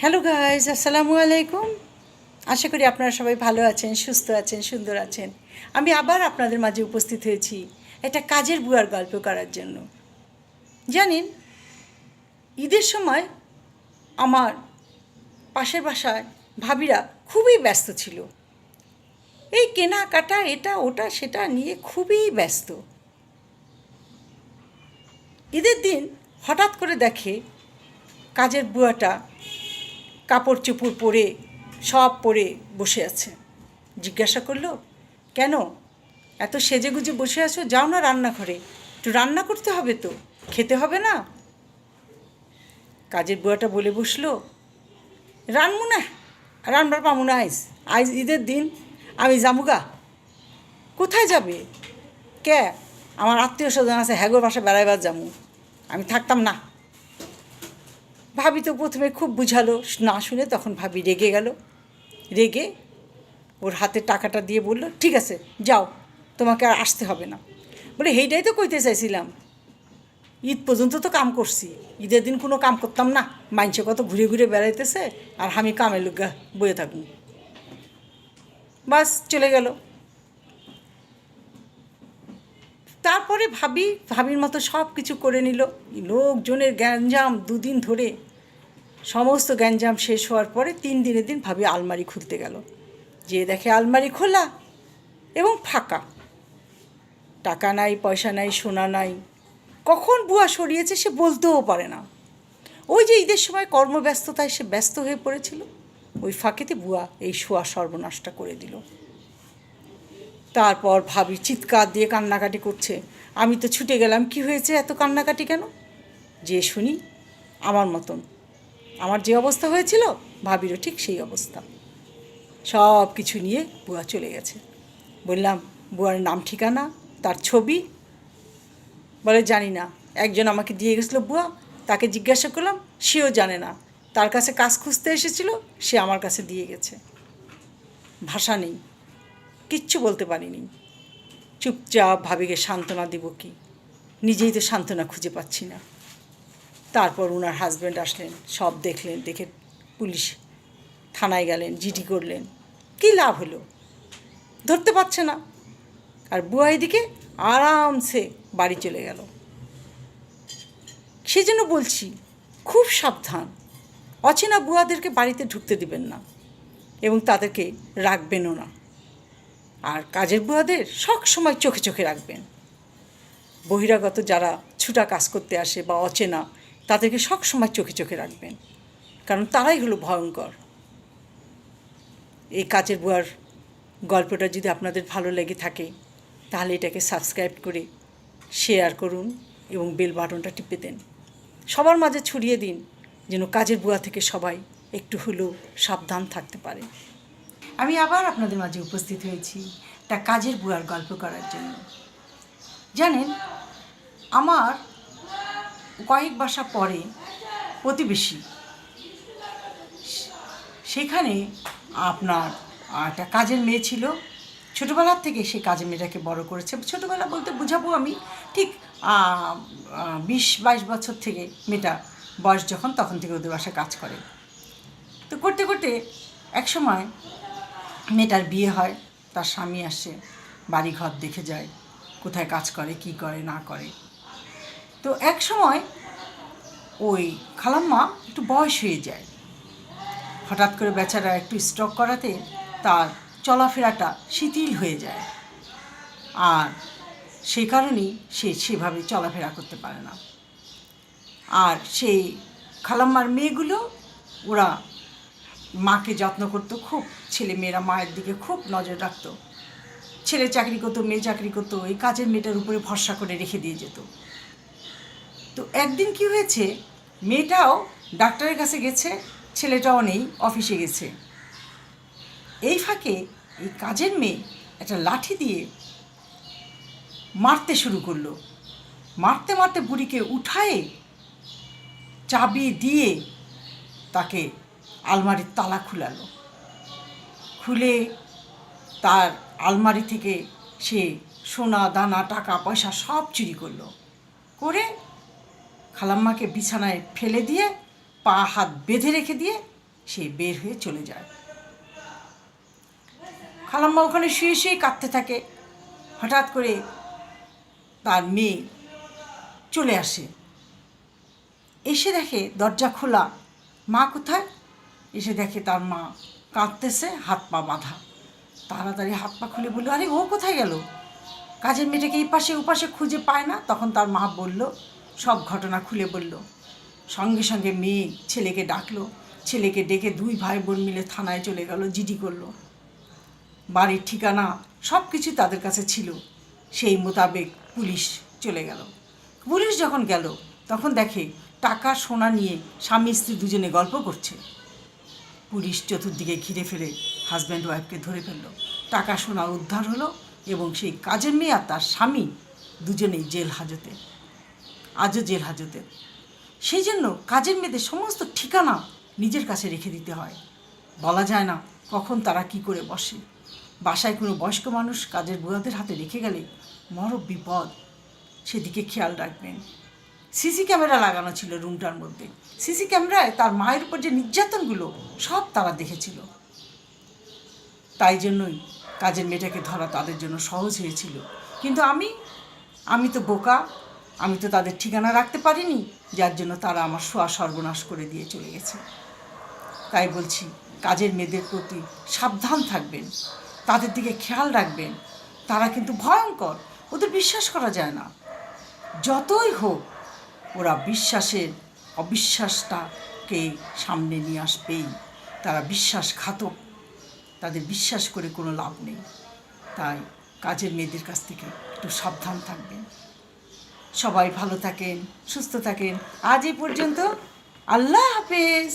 Hello guys আসসালামু আলাইকুম আশা করি আপনারা সবাই ভালো আছেন, সুস্থ আছেন, সুন্দর আছেন। আমি আবার আপনাদের মাঝে উপস্থিত হয়েছি একটা কাজের বুয়ার গল্প করার জন্য। জানেন, ঈদের সময় আমার পাশের বাসায় ভাবিরা খুবই ব্যস্ত ছিল। এই কেনাকাটা, এটা, ওটা, সেটা নিয়ে খুবই ব্যস্ত। ঈদের দিন হঠাৎ করে দেখে কাজের বুয়াটা কাপড় চুপুর পরে, সব পরে বসে আছে। জিজ্ঞাসা করল, কেন? এত সেজে গুজে বসে আছো, যাও না রান্নাঘরে। একটু রান্না করতে হবে তো, খেতে হবে না? কাজের বুয়াটা বলে বসল, রানমু না রান্নার পামু না আইস আইজ ঈদের দিন, আমি জামুগা কোথায় যাবে? কে? আমার আত্মীয় স্বজন আছে হ্যাগোর বাসা বেড়াইবার যামু। আমি থাকতাম না। ভাবি তো প্রথমে খুব বুঝালো, না শুনে তখন ভাবি রেগে গেল। রেগে ওর হাতে টাকাটা দিয়ে বলল, ঠিক আছে, যাও, তোমাকে আর আসতে হবে না। বলে সেইটাই তো কইতে চাইছিলাম। ঈদ পর্যন্ত তো কাম করছি, ঈদের দিন কোনো কাম করতাম না। মাইনসে কত ঘুরে ঘুরে বেড়াইতেছে আর আমি কামে লুগা বয়ে থাকুন বাস, চলে গেল। তারপরে ভাবি, ভাবির মতো সব কিছু করে নিল। লোকজনের গ্যাঞ্জাম দুদিন ধরে সমস্ত গ্যাঞ্জাম শেষ হওয়ার পরে তিন দিনের দিন ভাবি আলমারি খুলতে গেল। যে দেখে আলমারি খোলা এবং ফাঁকা। টাকা নাই, পয়সা নাই, সোনা নাই। কখন বুয়া সরিয়েছে সে বলতেও পারে না। ওই যে ঈদের সময় কর্মব্যস্ততায় সে ব্যস্ত হয়ে পড়েছিল, ওই ফাঁকেতে বুয়া এই শোয়া সর্বনাশটা করে দিল। তারপর ভাবি চিৎকার দিয়ে কান্নাকাটি করছে, আমি তো ছুটে গেলাম, কি হয়েছে এত কান্নাকাটি কেন? যে শুনি, আমার মতন। আমার যে অবস্থা হয়েছিল, ভাবিরও ঠিক সেই অবস্থা। সব কিছু নিয়ে বুয়া চলে গেছে। বললাম, বুয়ার নাম ঠিকানা, তার ছবি। বলে, জানি না। একজন আমাকে দিয়ে গেছিল বুয়া, তাকে জিজ্ঞাসা করলাম, সেও জানে না। তার কাছে কাজ খুঁজতে এসেছিল, সে আমার কাছে দিয়ে গেছে। ভাষা নেই, কিচ্ছু বলতে পারিনি। চুপচাপ ভাবিকে সান্ত্বনা দিব কি? নিজেই তো সান্ত্বনা খুঁজে পাচ্ছি না। তারপর ওনার হাজব্যান্ড আসলেন, সব দেখলেন, দেখে পুলিশ থানায় গেলেন জিডি করলেন। কী লাভ হলো? ধরতে পারছে না। আর বুয়া এদিকে আরামসে বাড়ি চলে গেল। সেই জন্য বলছি, খুব সাবধান। অচেনা বুয়াদেরকে বাড়িতে ঢুকতে দিবেন না এবং তাদেরকে রাখবেনও না। আর কাজের বুয়াদের সব সময় চোখে চোখে রাখবেন। বহিরাগত যারা ছুটা কাজ করতে আসে বা অচেনা তাদেরকে সব সময় চোখে চোখে রাখবেন। কারণ তারাই হলো ভয়ঙ্কর। এই কাজের বুয়ার গল্পটা যদি আপনাদের ভালো লেগে থাকে, তাহলে এটাকে সাবস্ক্রাইব করে শেয়ার করুন এবং বেল বাটনটা টিপে দেন। সবার মাঝে ছড়িয়ে দিন, যেন কাজের বুয়া থেকে সবাই একটু হলেও সাবধান থাকতে পারে। আমি আবার আপনাদের মাঝে উপস্থিত হয়েছি তা কাজের বুয়ার গল্প করার জন্য। জানেন, আমার কয়েক বাসা পরে প্রতিবেশী। সেখানে আপনার একটা কাজের মেয়ে ছিল। ছোটোবেলার থেকে সে কাজের মেয়েটাকে বড় করেছে। ছোটোবেলা বলতে বুঝাবো আমি, ঠিক বিশ বাইশ বছর থেকে মেয়েটা বয়স যখন, তখন থেকে ওদের বাসায় কাজ করে। তো করতে করতে এক সময় মেয়েটার বিয়ে হয়, তার স্বামী আসে বাড়ি ঘর দেখে যায়, কোথায় কাজ করে, কি করে, না করে। তো এক সময় ওই খালাম্মা একটু বয়স হয়ে যায়। হঠাৎ করে বেচারা একটু স্ট্রক করাতে তার চলাফেরাটা শিথিল হয়ে যায়। আর সেই কারণেই সে সেভাবে চলাফেরা করতে পারে না। আর সেই খালাম্মার মেয়েগুলো, ওরা মাকে যত্ন করতো খুব, ছেলে মেয়েরা মায়ের দিকে খুব নজর রাখতো। ছেলে চাকরি করতো, মেয়ে চাকরি করতো, এই কাজের মেয়েটার উপরে ভরসা করে রেখে দিয়ে যেত। তো একদিন কি হয়েছে? মেয়েটাও ডাক্তারের কাছে গেছে, ছেলেটাও নেই, অফিসে গেছে। এই ফাঁকে এই কাজের মেয়ে একটা লাঠি দিয়ে মারতে শুরু করল। মারতে মারতে বুড়িকে উঠায়ে চাবি দিয়ে তাকে আলমারির তালা খুলালো। খুলে তার আলমারি থেকে সে সোনা, দানা, টাকা, পয়সা সব চুরি করল। করে খালাম্মাকে বিছানায় ফেলে দিয়ে পা হাত বেঁধে রেখে দিয়ে সে বের হয়ে চলে যায়। খালাম্মা ওখানে শুয়ে শুয়ে কাঁদতে থাকে। হঠাৎ করে তার মেয়ে চলে আসে। এসে দেখে দরজা খোলা। মা কোথায়? এসে দেখে তার মা কাঁদতেছে, হাত পা বাঁধা। তাড়াতাড়ি হাত পা খুলে বলল, আরে ও কোথায় গেল? কাজের মেয়েটাকে এই পাশে ওপাশে খুঁজে পায় না। তখন তার মা বলল সব ঘটনা খুলে বলল। সঙ্গে সঙ্গে মেয়ে ছেলেকে ডাকলো। ছেলেকে ডেকে দুই ভাই বোন মিলে থানায় চলে গেল, জিডি করল। বাড়ির ঠিকানা সব কিছু তাদের কাছে ছিল। সেই মোতাবেক পুলিশ চলে গেল। পুলিশ যখন গেল, তখন দেখে টাকা সোনা নিয়ে স্বামী স্ত্রী দুজনে গল্প করছে। পুলিশ চতুর্দিকে ঘিরে ফেলে হাজব্যান্ড ওয়াইফকে ধরে ফেলল। টাকা সোনা উদ্ধার হলো এবং সেই কাজের মেয়ে আর তার স্বামী দুজনেই জেল হাজতে। আজও জেল হাজতে। সেই জন্য কাজের মেয়েদের সমস্ত ঠিকানা নিজের কাছে রেখে দিতে হয়। বলা যায় না কখন তারা কি করে বসে। বাসায় কোনো বয়স্ক মানুষ কাজের বুড়াদের হাতে রেখে গেলে মরব বিপদ। সেদিকে খেয়াল রাখবেন। সিসি ক্যামেরা লাগানো ছিল রুমটার মধ্যে। সিসি ক্যামেরায় তার মায়ের উপর যে নির্যাতনগুলো, সব তারা দেখেছিল। তাই জন্যই কাজের মেয়েটাকে ধরা তাদের জন্য সহজ হয়েছিল। কিন্তু আমি আমি তো বোকা আমি তো তাদের ঠিকানা রাখতে পারিনি, যার জন্য তারা আমার শোয়া সর্বনাশ করে দিয়ে চলে গেছে। তাই বলছি, কাজের মেয়েদের প্রতি সাবধান থাকবেন, তাদের দিকে খেয়াল রাখবেন। তারা কিন্তু ভয়ঙ্কর, ওদের বিশ্বাস করা যায় না। যতই হোক, ওরা বিশ্বাসের অবিশ্বাসটাকে সামনে নিয়ে আসবেই। তারা বিশ্বাসঘাতক, তাদের বিশ্বাস করে কোনো লাভ নেই। তাই কাজের মেয়েদের কাছ থেকে একটু সাবধান থাকবেন। সবাই ভালো থাকেন সুস্থ থাকেন। আজ এই পর্যন্ত আল্লাহ হাফেজ।